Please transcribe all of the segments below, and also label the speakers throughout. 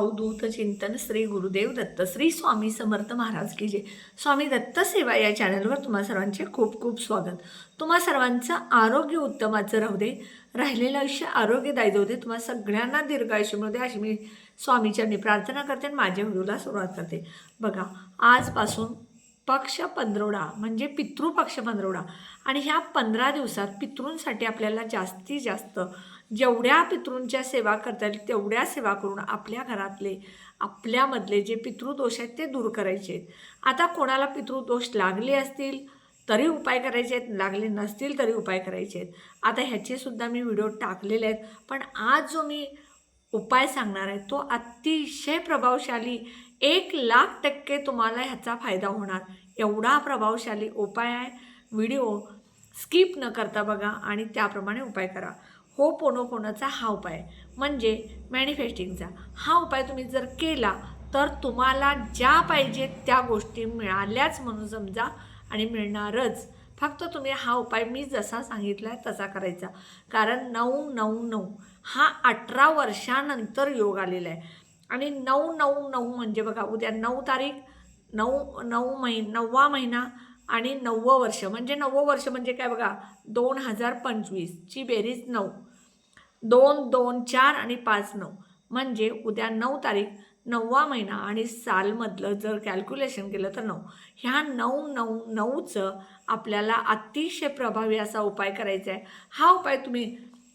Speaker 1: अवधूत चिंतन श्री गुरुदेव दत्त श्री स्वामी समर्थ महाराज की जय. स्वामी दत्त सेवा या चॅनलवर तुम्हा सर्वांचे खूप खूप स्वागत. तुम्हा सर्वांचं आरोग्य उत्तमाचं राहू दे. राहिलेलं आयुष्य आरोग्यदायी जाऊ दे. तुम्हा सगळ्यांना दीर्घायुष्य मिळू दे अशी मी स्वामीचरणी प्रार्थना करते आणि माझ्या व्हिडिओला सुरुवात करते. बघा आजपासून पक्ष पंधरवडा म्हणजे पितृपक्ष पंधरवडा. आणि ह्या पंधरा दिवसात पितृंसाठी आपल्याला जास्तीत जास्त जेवढ्या पितृंच्या सेवा करता येईल तेवढ्या सेवा करून आपल्या घरातले आपल्यामधले जे पितृदोष आहेत ते दूर करायचे आहेत. आता कोणाला पितृदोष लागले असतील तरी उपाय करायचे आहेत. लागले नसतील तरी उपाय करायचे आहेत. आता ह्याचेसुद्धा मी व्हिडिओ टाकलेले आहेत. पण आज जो मी उपाय सांगणार आहे तो अतिशय प्रभावशाली एक लाख टक्के तुम्हाला ह्याचा फायदा होणार. एवढा प्रभावशाली उपाय आहे. व्हिडिओ स्किप न करता बघा आणि त्याप्रमाणे उपाय करा. हो पोनो पोनोचा हा उपाय म्हणजे मॅनिफेस्टिंगचा हा उपाय तुम्ही जर केला तर तुम्हाला ज्या पाहिजे त्या गोष्टी मिळाल्याच म्हणून समजा आणि मिळणारच. फक्त तुम्ही हा उपाय मी जसा सांगितला आहे तसा करायचा. कारण नऊ नऊ नऊ हा अठरा वर्षानंतर योग आलेला आहे. आणि नऊ नऊ नऊ म्हणजे बघा उद्या नऊ तारीख नऊ नऊ महि नववा महिना आणि नववं वर्ष. म्हणजे नववं वर्ष म्हणजे काय बघा दोन हजार पंचवीसची बेरीज नऊ. दोन दोन चार आणि पाच नऊ. म्हणजे उद्या नऊ तारीख नववा महिना आणि सालमधलं जर कॅल्क्युलेशन केलं तर नऊ. ह्या नऊ नऊ नऊचं आपल्याला अतिशय प्रभावी असा उपाय करायचा आहे हा उपाय तुम्ही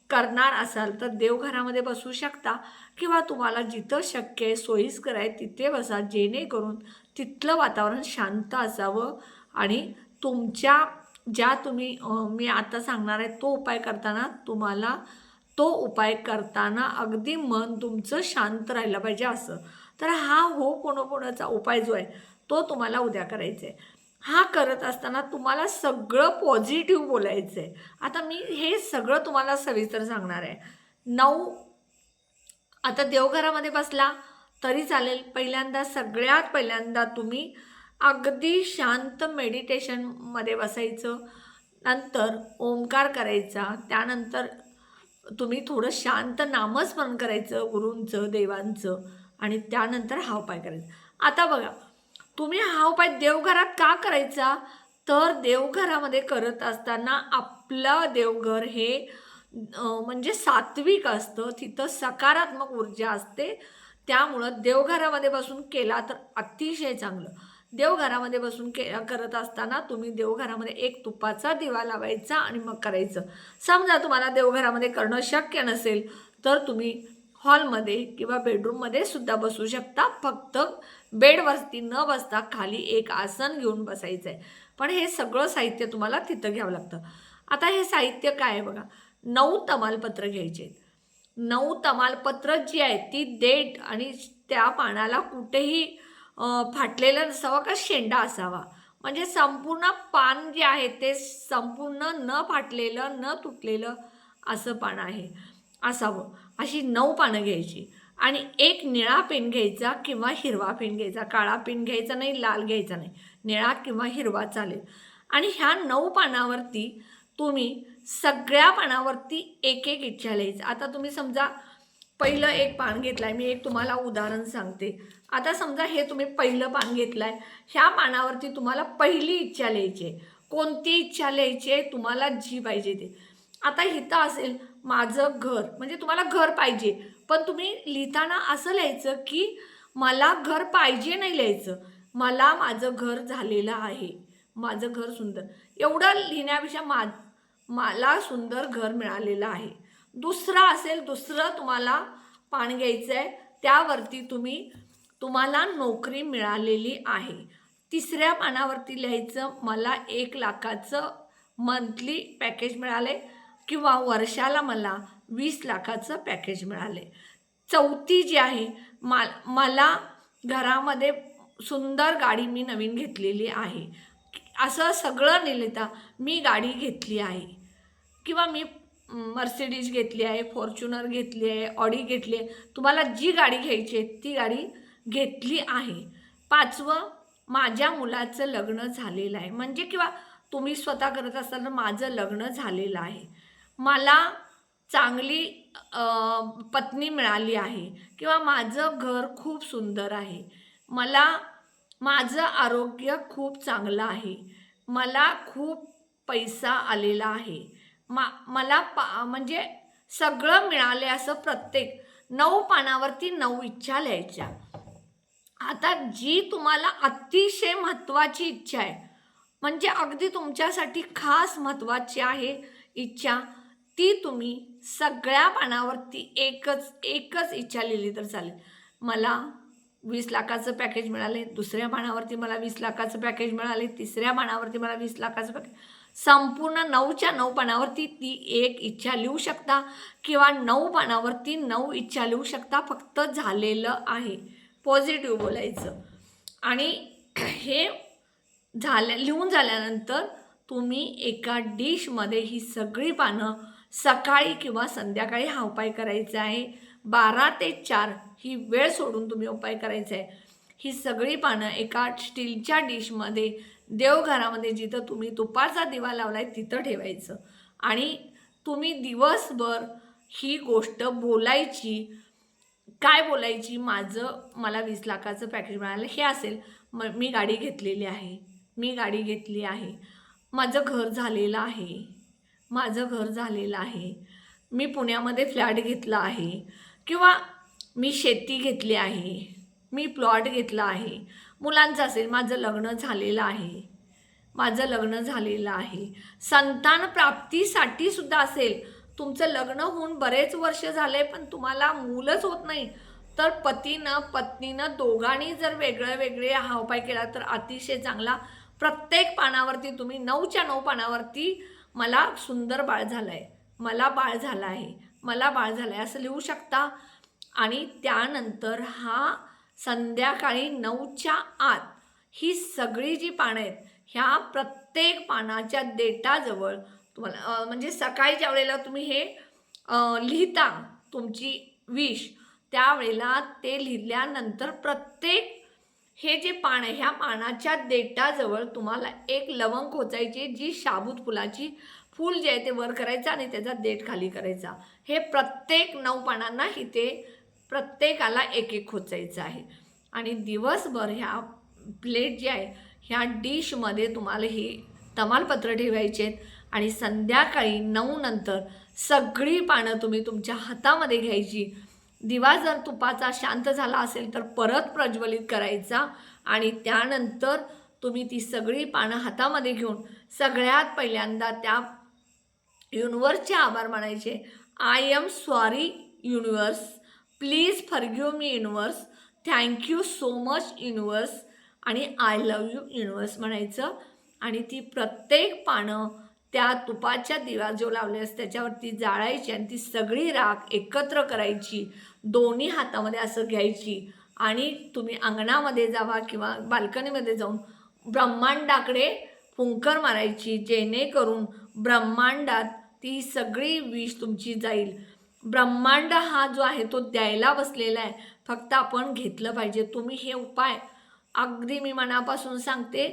Speaker 1: करणार असाल तर देवघरामध्ये बसू शकता किंवा तुम्हाला जिथं शक्य आहे सोयीस्कर आहे तिथे बसा. जेणेकरून तिथलं वातावरण शांत असावं आणि तुमच्या ज्या तुम्ही मी आता सांगणार आहे तो उपाय करताना तुम्हाला तो उपाय करताना अगदी मन तुमचं शांत राहिलं पाहिजे असं. तर हा हो कोणोकोणाचा उपाय जो आहे तो तुम्हाला उद्या करायचा आहे हा करत असताना तुम्हाला सगळं पॉझिटिव्ह बोलायचं आहे आता मी हे सगळं तुम्हाला सविस्तर सांगणार आहे. नऊ आता देवघरामध्ये बसला तरी चालेल. पहिल्यांदा सगळ्यात पहिल्यांदा तुम्ही अगदी शांत मेडिटेशनमध्ये बसायचं. नंतर ओंकार करायचा. त्यानंतर तुम्ही थोडं शांत नामस्मरण करायचं गुरूंचं देवांचं आणि त्यानंतर हा उपाय करायचं. आता बघा तुम्ही हा उपाय देवघरात का करायचा? तर देवघरामध्ये करत असताना आपलं देवघर हे म्हणजे सात्विक असतं. तिथं सकारात्मक ऊर्जा असते. त्यामुळं देवघरामध्ये बसून केला तर अतिशय चांगलं. देवघरामध्ये बसून के करत असताना तुम्ही देवघरामध्ये एक तुपाचा दिवा लावायचा आणि मग करायचं. समजा तुम्हाला देवघरामध्ये करणं शक्य नसेल तर तुम्ही हॉलमध्ये किंवा बेडरूममध्ये सुद्धा बसू शकता. फक्त बेडवरती न बसता खाली एक आसन घेऊन बसायचं आहे पण हे सगळं साहित्य तुम्हाला तिथं घ्यावं लागतं. आता हे साहित्य काय आहे बघा? नऊ तमालपत्र घ्यायचे आहेत. नऊ तमालपत्र जी आहेत ती देठ आणि त्या पानाला कुठेही फाटलेलं नसावं का शेंडा असावा? म्हणजे संपूर्ण पान जे आहे ते संपूर्ण न फाटलेलं न तुटलेलं असं पान आहे. असावं. अशी नऊ पानं घ्यायची. आणि एक निळा पेन घ्यायचा किंवा हिरवा पेन घ्यायचा. काळा पेन घ्यायचा नाही लाल घ्यायचा नाही. निळा किंवा हिरवा चालेल. आणि ह्या नऊ पानावरती तुम्ही सगळ्या पानावरती एक एक इच्छा लिहायचं. आता तुम्ही समजा पहिलं एक पान घेतलं आहे मी एक तुम्हाला उदाहरण सांगते. आता समजा हे तुम्ही पहिलं पान घेतलं आहे ह्या पानावरती तुम्हाला पहिली इच्छा लिहायची आहे. कोणती इच्छा लिहायची आहे? तुम्हाला जी पाहिजे ते. आता हिथं असेल माझं घर. म्हणजे तुम्हाला घर पाहिजे. पण तुम्ही लिहिताना असं लिहायचं की मला घर पाहिजे नाही लिहायचं. मला माझं घर झालेलं आहे. माझं घर सुंदर. एवढं लिहिण्यापेक्षा मा मला सुंदर घर मिळालेलं आहे. दुसरं असेल दुसरं तुम्हाला पान घ्यायचं आहे त्यावरती तुम्ही तुम्हाला नोकरी मिळालेली आहे. तिसऱ्या पानावरती लिहायचं मला एक लाखाचं मंथली पॅकेज मिळाले किंवा वर्षाला मला वीस लाखाचं पॅकेज मिळाले. चौथी जी आहे मा मला घरामध्ये सुंदर गाडी मी नवीन घेतलेली आहे. असं सगळं लिहिता मी गाडी घेतली आहे. किंवा मी मर्सिडीज घेतली आहे फॉर्च्युनर घेतली आहे ऑडी घेतली आहे. तुम्हाला जी गाडी घ्यायची आहे ती गाडी घेतली आहे. पाचवं माझ्या मुलाचं लग्न झालेलं आहे. म्हणजे किंवा तुम्ही स्वतः करत असताना माझं लग्न झालेलं आहे. मला चांगली पत्नी मिळाली आहे. किंवा माझं घर खूप सुंदर आहे. मला माझं आरोग्य खूप चांगलं आहे. मला खूप पैसा आलेला आहे. मा मला पा म्हणजे सगळं मिळाले असं प्रत्येक नऊ पानावरती नऊ इच्छा लिहायच्या. आता जी तुम्हाला अतिशय महत्त्वाची इच्छा आहे म्हणजे अगदी तुमच्यासाठी खास महत्त्वाची आहे इच्छा ती तुम्ही सगळ्या पानावरती एकच एकच इच्छा लिहिली तर चालेल. मला वीस लाखाचं पॅकेज मिळाले दुसऱ्या पानावरती मला वीस लाखाचं पॅकेज मिळाले तिसऱ्या पानावरती मला वीस लाखाचं पॅकेज संपूर्ण नऊच्या नऊ पानावरती ती एक इच्छा लिहू शकता किंवा नऊ पानावरती नऊ इच्छा लिहू शकता फक्त झालेलं आहे. पॉझिटिव्ह बोलायचं. आणि हे झाल्या लिहून झाल्यानंतर तुम्ही एका डिशमध्ये ही सगळी पानं सकाळी किंवा संध्याकाळी हा उपाय करायचा आहे. बारा ते चार ही वेळ सोडून तुम्ही उपाय करायचा आहे. ही सगळी पानं एका स्टीलच्या डिशमध्ये देवघरामध्ये जिथं तुम्ही तुपाचा दिवा लावलाय तिथं ठेवायचं. आणि तुम्ही दिवसभर ही गोष्ट बोलायची. काय बोलायची? माझं मला वीस लाखाचं पॅकेज मिळालं. हे असेल. म मी गाडी घेतलेली आहे. मी गाडी घेतली आहे. माझं घर झालेलं आहे. माझं घर झालेलं आहे. मी पुण्यामध्ये फ्लॅट घेतला आहे. किंवा मी शेती घेतली आहे. मी प्लॉट घेतला आहे. मुलांचं असेल माझं लग्न झालेलं आहे. माझं लग्न झालेलं आहे. संतान प्राप्तीसाठी सुद्धा असेल. तुमचं लग्न होऊन बरेच वर्ष झाले पण तुम्हाला मूलच होत नाही. तर पतीनं पत्नीनं दोघांनी जर वेगळं वेगळे हा उपाय केला तर अतिशय चांगला. प्रत्येक पानावरती तुम्ही नऊच्या नऊ पानावरती मला सुंदर बाळ झालं आहे मला बाळ झालं आहे. मला बाळ झालं आहे असं लिहू शकता. आणि त्यानंतर हा संध्याकाळी नऊच्या आत ही सगळी जी पानं आहेत ह्या प्रत्येक पानाच्या देटाजवळ तुम्हाला म्हणजे सकाळीच्या वेळेला तुम्ही हे लिहिता तुमची विश त्यावेळेला ते लिहिल्यानंतर प्रत्येक हे जे पान आहे ह्या पानाच्या देटाजवळ तुम्हाला एक लवंग खोचायची जी शाबूत फुलाची फूल जे आहे ते वर करायचं आणि त्याचा देठ खाली करायचा. हे प्रत्येक नऊ पानांना इथे प्रत्येकाला एक एक खोचायचं आहे. आणि दिवसभर ह्या प्लेट जी आहे ह्या डिशमध्ये तुम्हाला ही तमालपत्र ठेवायचे आहेत. आणि संध्याकाळी नऊ नंतर सगळी पानं तुम्ही तुमच्या हातामध्ये घ्यायची. दिवा जर तुपाचा शांत झाला असेल तर परत प्रज्वलित करायचा. आणि त्यानंतर तुम्ही ती सगळी पानं हातामध्ये घेऊन सगळ्यात पहिल्यांदा त्या युनिवर्सचे आभार मानायचे. I am sorry universe please forgive me universe thank you so much universe आणि आय लव यू युनिवर्स म्हणायचं. आणि ती प्रत्येक पानं त्या तुपाच्या दिवा जो लावल्यास त्याच्यावरती जाळायची आणि ती सगळी राख एकत्र करायची. दोन्ही हातामध्ये असं घ्यायची. आणि तुम्ही अंगणामध्ये जावा किंवा बाल्कनीमध्ये जाऊन ब्रह्मांडाकडे फुंकर मारायची जेणेकरून ब्रह्मांडात ती सगळी विष तुमची जाईल. ब्रह्मांड हा जो आहे तो द्यायला बसलेला आहे. फक्त आपण घेतलं पाहिजे. तुम्ही हे उपाय अगदी मी मनापासून सांगते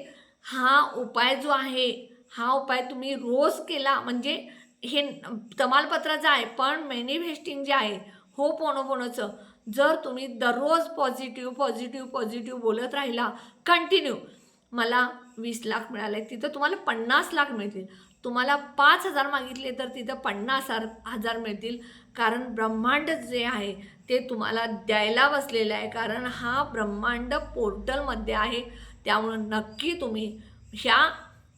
Speaker 1: हा उपाय जो आहे हा उपाय तुम्ही रोज केला म्हणजे हे तमालपत्राचं आहे पण मॅनिफेस्टिंग जे आहे हो पोणं पोणंचं जर तुम्ही दररोज पॉझिटिव्ह पॉझिटिव्ह पॉझिटिव्ह बोलत राहिला कंटिन्यू मला वीस लाख मिळाले तिथं तुम्हाला पन्नास लाख मिळतील. तुम्हाला पाच हजार मागितले तर तिथं पन्नास हजार हजार मिळतील. कारण ब्रह्मांड जे आहे ते तुम्हाला द्यायला बसलेलं आहे. कारण हा ब्रह्मांड पोर्टलमध्ये आहे. त्यामुळं नक्की तुम्ही ह्या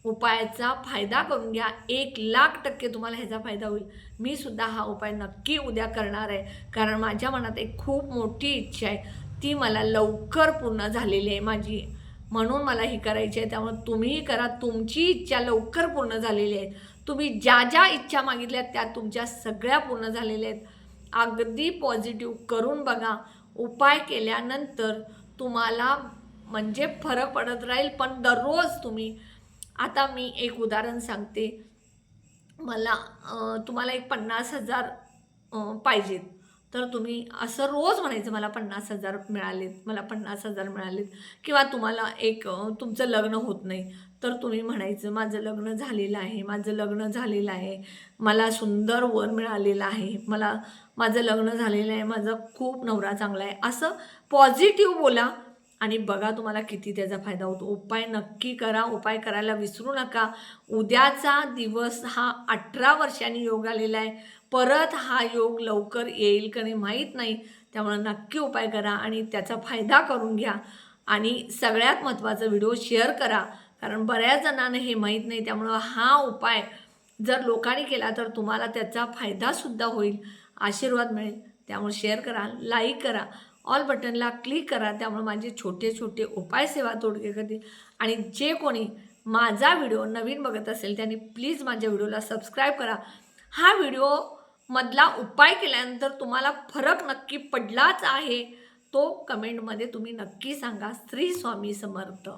Speaker 1: उपायाचा फायदा करून घ्या. एक लाख टक्के तुम्हाला ह्याचा फायदा होईल. मी सुद्धा हा उपाय नक्की उद्या करणार आहे. कारण माझ्या मनात एक खूप मोठी इच्छा आहे. ती मला लवकर पूर्ण झालेली आहे माझी. म्हणून मला ही करायची आहे. त्यामुळे तुम्हीही करा. तुमची इच्छा लवकर पूर्ण झालेली आहे. तुम्ही ज्या ज्या इच्छा मागितल्या त्या तुमच्या सगळ्या पूर्ण झालेल्या आहेत. अगदी पॉझिटिव्ह करून बघा. उपाय केल्यानंतर तुम्हाला म्हणजे फरक पडत राहील पण दररोज तुम्ही आता मी एक उदाहरण सांगते. मला तुम्हाला एक पन्नास हजार पाहिजेत. तर तुम्ही असं रोज म्हणायचं मला पन्नास हजार मिळालेत मला पन्नास हजार मिळालेत. किंवा तुम्हाला एक तुमचं लग्न होत नाही तर तुम्ही म्हणायचं माझं लग्न झालेलं आहे माझं लग्न झालेलं आहे मला सुंदर वर मिळालेलं आहे मला माझं लग्न झालेलं आहे माझा खूप नवरा चांगला आहे. असं पॉझिटिव्ह बोला आणि बघा तुम्हाला किती त्याचा फायदा होतो. उपाय नक्की करा. उपाय करायला विसरू नका. उद्याचा दिवस हा अठरा वर्षांनी योग आलेला आहे. परत हा योग लवकर येईल का नाही माहीत नाही. त्यामुळे नक्की उपाय करा आणि त्याचा फायदा करून घ्या. आणि सगळ्यात महत्त्वाचा व्हिडिओ शेअर करा. कारण बऱ्याच जणांना हे माहीत नाही. त्यामुळं हा उपाय जर लोकांनी केला तर तुम्हाला त्याचा फायदासुद्धा होईल. आशीर्वाद मिळेल. त्यामुळे शेअर करा लाईक करा. ऑल बटनला क्लिक करा त्यामुळे माझे छोटे छोटे उपाय सेवा तोडगे करतील. आणि जे कोणी माझा व्हिडिओ नवीन बघत असेल त्यांनी प्लीज माझ्या व्हिडिओला सबस्क्राईब करा. हा व्हिडिओ मधला उपाय केल्यानंतर तुम्हाला फरक नक्की पडलाच आहे तो कमेंटमध्ये तुम्ही नक्की सांगा. श्री स्वामी समर्थ.